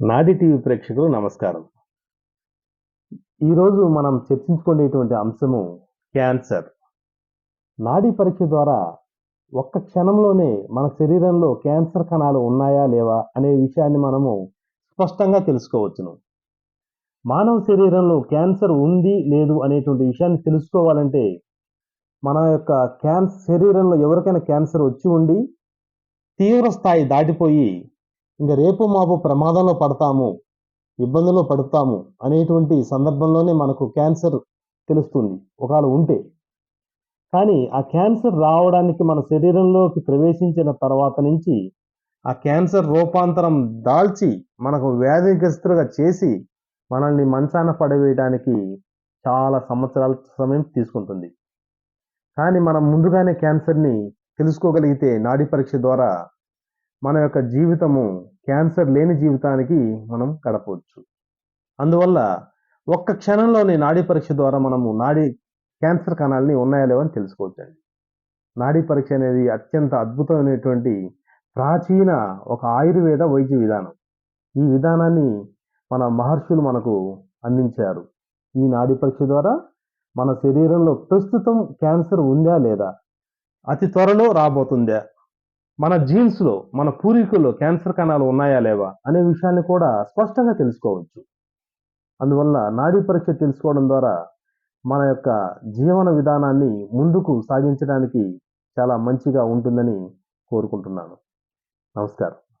నాది టీవీ ప్రేక్షకులు నమస్కారం. ఈరోజు మనం చర్చించుకునేటువంటి అంశము క్యాన్సర్. నాడీ పరీక్ష ద్వారా ఒక్క క్షణంలోనే మన శరీరంలో క్యాన్సర్ కణాలు ఉన్నాయా లేవా అనే విషయాన్ని మనము స్పష్టంగా తెలుసుకోవచ్చును. మానవ శరీరంలో క్యాన్సర్ ఉంది లేదు అనేటువంటి విషయాన్ని తెలుసుకోవాలంటే మన యొక్క క్యాన్సర్ శరీరంలో ఎవరికైనా క్యాన్సర్ వచ్చి ఉండి తీవ్ర స్థాయి దాటిపోయి ఇంకా రేపు మాపు ప్రమాదంలో పడతాము ఇబ్బందుల్లో పడతాము అనేటువంటి సందర్భంలోనే మనకు క్యాన్సర్ తెలుస్తుంది ఒకవేళ ఉంటే. కానీ ఆ క్యాన్సర్ రావడానికి మన శరీరంలోకి ప్రవేశించిన తర్వాత నుంచి ఆ క్యాన్సర్ రూపాంతరం దాల్చి మనకు వ్యాధిగ్రస్తులుగా చేసి మనల్ని మంచాన పడవేయడానికి చాలా సంవత్సరాల సమయం తీసుకుంటుంది. కానీ మనం ముందుగానే క్యాన్సర్ని తెలుసుకోగలిగితే నాడీ పరీక్ష ద్వారా మన యొక్క జీవితము క్యాన్సర్ లేని జీవితానికి మనం గడపవచ్చు అందువల్ల ఒక్క క్షణంలోని నాడీ పరీక్ష ద్వారా మనము నాడీ క్యాన్సర్ కణాలని ఉన్నాయా లేవని తెలుసుకోవచ్చండి. నాడీ పరీక్ష అనేది అత్యంత అద్భుతమైనటువంటి ప్రాచీన ఒక ఆయుర్వేద వైద్య విధానం. ఈ విధానాన్ని మన మహర్షులు మనకు అందించారు. ఈ నాడీ పరీక్ష ద్వారా మన శరీరంలో ప్రస్తుతం క్యాన్సర్ ఉందా లేదా? అతి త్వరలో రాబోతుందా? మన జీన్స్లో మన పూర్వీకుల్లో క్యాన్సర్ కణాలు ఉన్నాయా లేవా అనే విషయాన్ని కూడా స్పష్టంగా తెలుసుకోవచ్చు. అందువల్ల నాడీ పరీక్ష తెలుసుకోవడం ద్వారా మన యొక్క జీవన విధానాన్ని ముందుకు సాగించడానికి చాలా మంచిగా ఉంటుందని కోరుకుంటున్నాను. నమస్కారం.